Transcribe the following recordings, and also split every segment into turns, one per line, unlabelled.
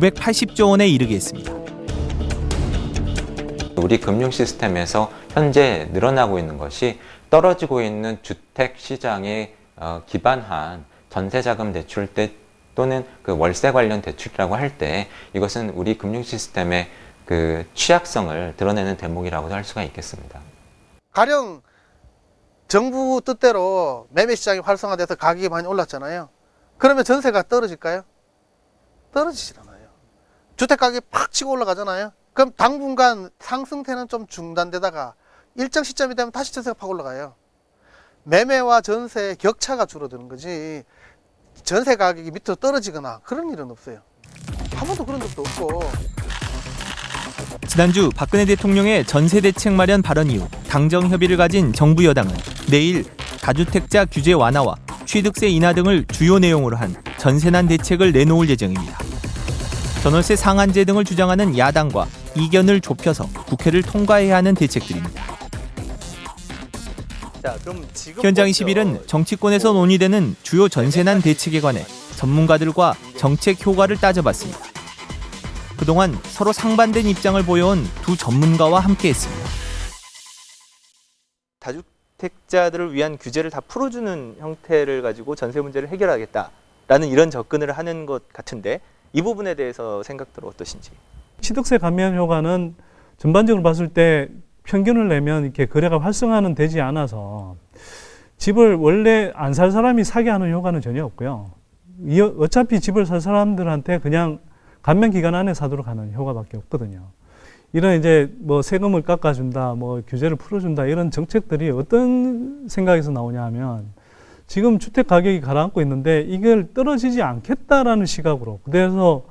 980조 원에 이르게 했습니다.
우리 금융 시스템에서 현재 늘어나고 있는 것이 떨어지고 있는 주택 시장에 어, 기반한 전세자금 대출 때 또는 그 월세 관련 대출이라고 할 때 이것은 우리 금융 시스템의 그 취약성을 드러내는 대목이라고도 할 수가 있겠습니다.
가령 정부 뜻대로 매매 시장이 활성화돼서 가격이 많이 올랐잖아요. 그러면 전세가 떨어질까요? 떨어지질 않아요. 주택 가격이 팍 치고 올라가잖아요. 그럼 당분간 상승세는 좀 중단되다가 일정 시점이 되면 다시 전세가 팍 올라가요. 매매와 전세 격차가 줄어드는 거지 전세 가격이 밑으로 떨어지거나 그런 일은 없어요. 한 번도 그런 적도 없고
지난주 박근혜 대통령의 전세 대책 마련 발언 이후 당정 협의를 가진 정부 여당은 내일 다주택자 규제 완화와 취득세 인하 등을 주요 내용으로 한 전세난 대책을 내놓을 예정입니다. 전월세 상한제 등을 주장하는 야당과 이견을 좁혀서 국회를 통과해야 하는 대책들입니다. 현장 21은 정치권에서 논의되는 주요 전세난 대책에 관해 전문가들과 정책 효과를 따져봤습니다. 그동안 서로 상반된 입장을 보여온 두 전문가와 함께했습니다.
다주택자들을 위한 규제를 다 풀어주는 형태를 가지고 전세 문제를 해결하겠다라는 이런 접근을 하는 것 같은데 이 부분에 대해서 생각들 어떠신지?
취득세 감면 효과는 전반적으로 봤을 때 평균을 내면 이렇게 거래가 활성화는 되지 않아서 집을 원래 안 살 사람이 사게 하는 효과는 전혀 없고요. 이- 어차피 집을 살 사람들한테 그냥 감면 기간 안에 사도록 하는 효과밖에 없거든요. 이런 이제 뭐 세금을 깎아준다, 뭐 규제를 풀어준다 이런 정책들이 어떤 생각에서 나오냐 하면 지금 주택 가격이 가라앉고 있는데 이걸 떨어지지 않겠다라는 시각으로 그래서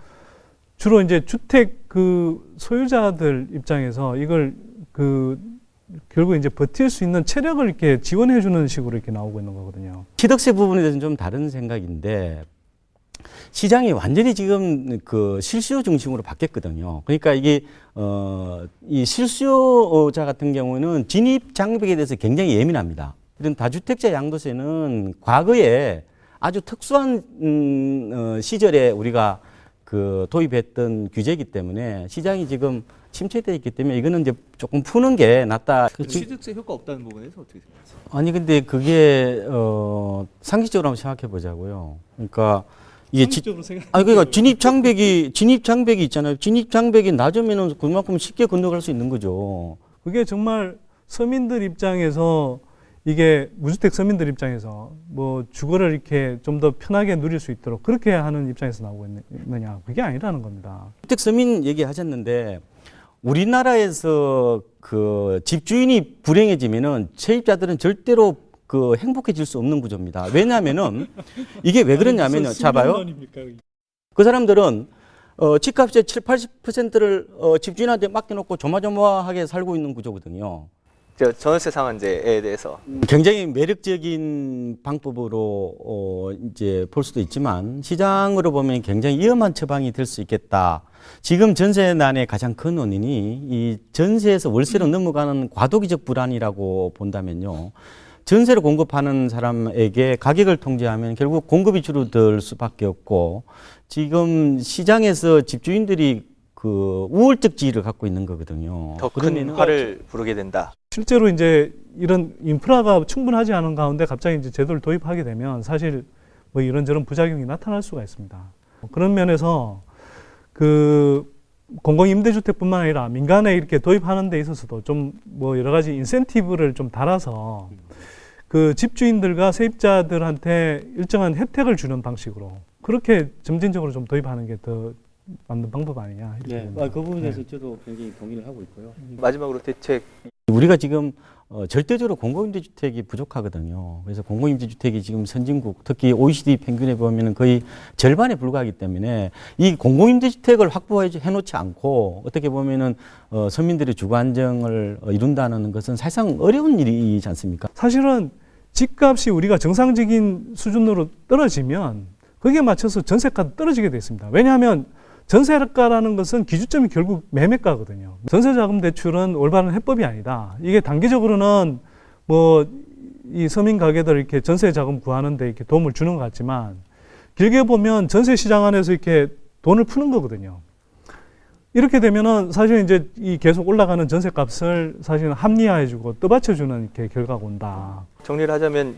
주로 이제 주택 그 소유자들 입장에서 이걸 그 결국 이제 버틸 수 있는 체력을 이렇게 지원해 주는 식으로 이렇게 나오고 있는 거거든요.
취득세 부분에 대해서는 좀 다른 생각인데 시장이 완전히 지금 그 실수요 중심으로 바뀌었거든요. 그러니까 이게 어이 실수요자 같은 경우는 진입 장벽에 대해서 굉장히 예민합니다. 이런 다주택자 양도세는 과거에 아주 특수한 음, 어, 시절에 우리가 그 도입했던 규제이기 때문에 시장이 지금 침체되어 있기 때문에 이거는 이제 조금 푸는 게 낫다. 그 지-
취득세 효과 없다는 부분에서 어떻게 생각하세요?
아니 근데 그게 어 상식적으로 한번 생각해 보자고요. 그러니까 이게 지, 아니 그러니까 진입 장벽이 진입 장벽이 있잖아요. 진입 장벽이 낮으면은 그만큼 쉽게 건너갈 수 있는 거죠.
그게 정말 서민들 입장에서 이게 무주택 서민들 입장에서 뭐 주거를 이렇게 좀 더 편하게 누릴 수 있도록 그렇게 하는 입장에서 나오고 있느- 있느냐 그게 아니라는 겁니다.
주택 서민 얘기하셨는데 우리나라에서 그 집주인이 불행해지면은 세입자들은 절대로 그 행복해질 수 없는 구조입니다. 왜냐하면은 이게 왜 그러냐면요. 잡아요. 그 사람들은 어, 집값의 7, 80%를 어, 집주인한테 맡겨놓고 조마조마하게 살고 있는 구조거든요.
저 전월세 상한제에 대해서
굉장히 매력적인 방법으로 어, 이제 볼 수도 있지만 시장으로 보면 굉장히 위험한 처방이 될 수 있겠다. 지금 전세난의 가장 큰 원인이 이 전세에서 월세로 넘어가는 과도기적 불안이라고 본다면요. 전세를 공급하는 사람에게 가격을 통제하면 결국 공급이 줄어들 수밖에 없고 지금 시장에서 집주인들이 그 우월적 지위를 갖고 있는 거거든요.
더 큰
그러면은
화를 부르게 된다.
실제로 이제 이런 인프라가 충분하지 않은 가운데 갑자기 이제 제도를 도입하게 되면 사실 뭐 이런저런 부작용이 나타날 수가 있습니다. 그런 면에서 그 공공임대주택뿐만 아니라 민간에 이렇게 도입하는 데 있어서도 좀 뭐 여러 가지 인센티브를 좀 달아서 그 집주인들과 세입자들한테 일정한 혜택을 주는 방식으로 그렇게 점진적으로 좀 도입하는 게 더 맞는 방법 아니냐 이렇게
네,
봅니다.
그 부분에 대해서 저도 굉장히 동의를 하고 있고요.
마지막으로 대책
우리가 지금 어, 절대적으로 공공임대주택이 부족하거든요. 그래서 공공임대주택이 지금 선진국, 특히 OECD 평균에 보면 거의 절반에 불과하기 때문에 이 공공임대주택을 확보해 놓지 않고 어떻게 보면은 어, 서민들의 주거 안정을 어, 이룬다는 것은 사실상 어려운 일이지 않습니까?
사실은 집값이 우리가 정상적인 수준으로 떨어지면 거기에 맞춰서 전세가도 떨어지게 돼 있습니다. 왜냐하면 전세가라는 것은 기준점이 결국 매매가거든요. 전세자금 대출은 올바른 해법이 아니다. 이게 단기적으로는 뭐 이 서민 가게들 이렇게 전세 자금 구하는데 이렇게 도움을 주는 것 같지만 길게 보면 전세 시장 안에서 이렇게 돈을 푸는 거거든요. 이렇게 되면은 사실 이제 이 계속 올라가는 전세 값을 사실은 합리화해주고 떠받쳐주는 이렇게 결과가 온다.
정리를 하자면